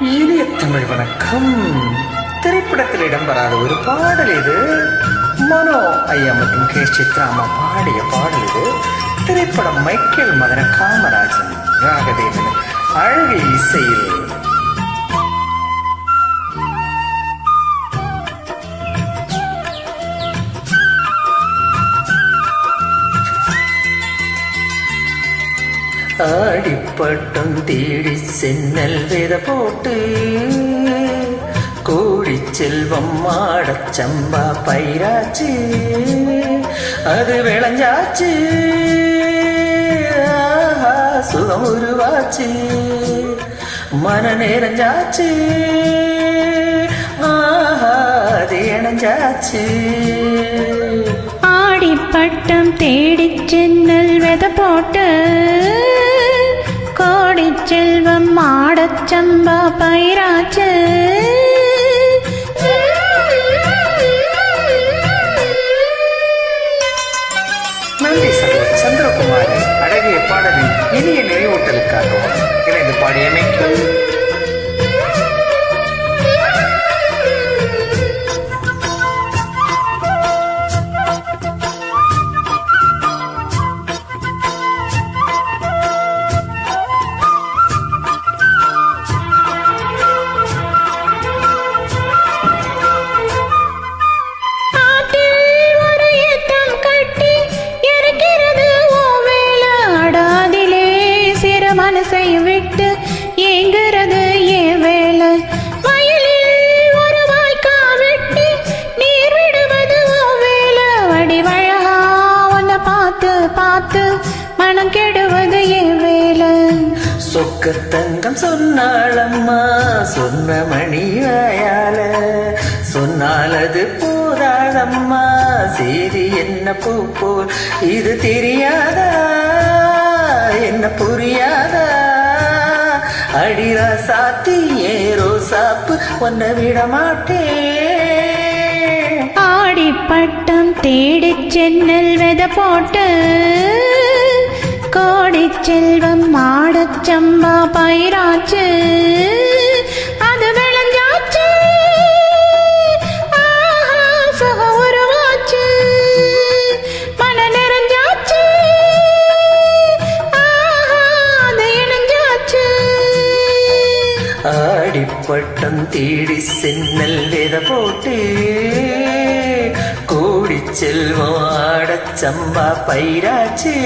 இனிய தமிழ் வணக்கம். திரைப்படத்தில் இடம்பெறாத ஒரு பாடல் இது. மனோ ஐயா மற்றும் கே சித்ராமா பாடிய பாடல் இது. திரைப்படம் மைக்கேல் மதன காமராஜன் ராகதேவன் அழகிய இசையில் ஆடிப்பட்டம் தேடி சென்னல் வித போட்டு கோடி செல்வம் மாடச் சம்பா பயிராச்சு அது விளைஞ்சாச்சு ஆஹா, சுகம் உருவாச்சு மன நிறைஞ்சாச்சு ஆஹா, அது இணைஞ்சாச்சு சம்பா பயிராச்சு. நன்றி சகோதரர் சந்திரகுமார் அழகிய பாடலின் இனிய நினைவூட்டலுக்காகவும் இணைந்து பாடியமைக்கும் சொக்க தங்கம் சொன்னாளம்மா சொன்ன மணியாயால சொன்னாலது அது போதாதம்மா செய்தி என்ன பூ போல் இது தெரியாதா? என்ன புரியாதா? அடிரா சாத்தி ஏரோ சாப்பு ஒன்ன விட மாட்டேன் ஆடிப்பட்டம் தேடி சென்னல் வெத போட்டு கோடி செல்வம் மாடச் சம்பா பயிராச்சு. அது விளைஞ்சாச்சு ஆஹா, உருவாச்சு. மன நிறைஞ்சாச்சு. அது இணைஞ்சாச்சு. ஆடிப்பட்டம் தேடி சென்னல் வித போட்டு கூடி செல்வம் ஆடச் சம்பா பயிராச்சு.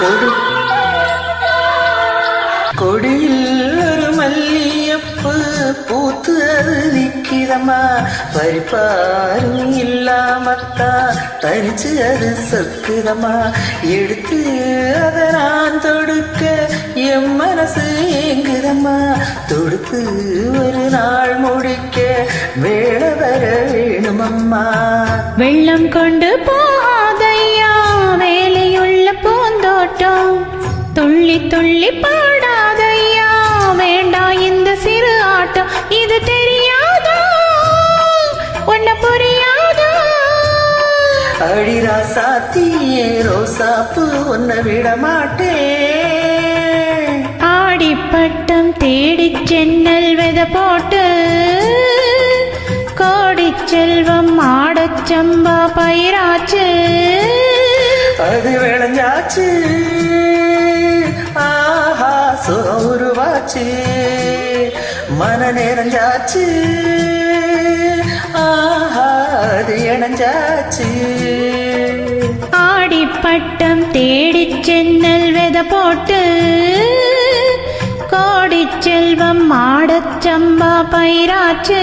கொடு. கொடியில் ஒரு மல்லியப்பு பூத்து அது நிற்கிறமா பறிப்பாரும் இல்லாமத்தா தரிச்சு அது சத்துதமா எடுத்து அதை நான் தொடுக்க என் மனசு ஏங்குதம்மா. தொடுத்து ஒரு நாள் முடிக்க வேலை வர வேணுமம்மா. வெள்ளம் கொண்டு போ துள்ளி துள்ளி பாடாதையா வேண்டாம் இந்த சிறு ஆட்டம். இது தெரியாதா? உன்ன புரியாதா? அடிரா சாத்தியே ரோசாப்பு உன்னை விட மாட்டேன். ஆடிப்பட்டம் தேடிச் சென்னல் வெத போட்டு கோடிச் செல்வம் மாடச் சம்பா பயிராச்சு. அது விளைஞ்சாச்சு. ஆஹா உருவாச்சு மன நிறைஞ்சாச்சு. ஆஹா அது இணைஞ்சாச்சு. ஆடிப்பட்டம் தேடி சென்னல் வெத போட்டு கோடி செல்வம் மாடச்சம்பா பயிராச்சு.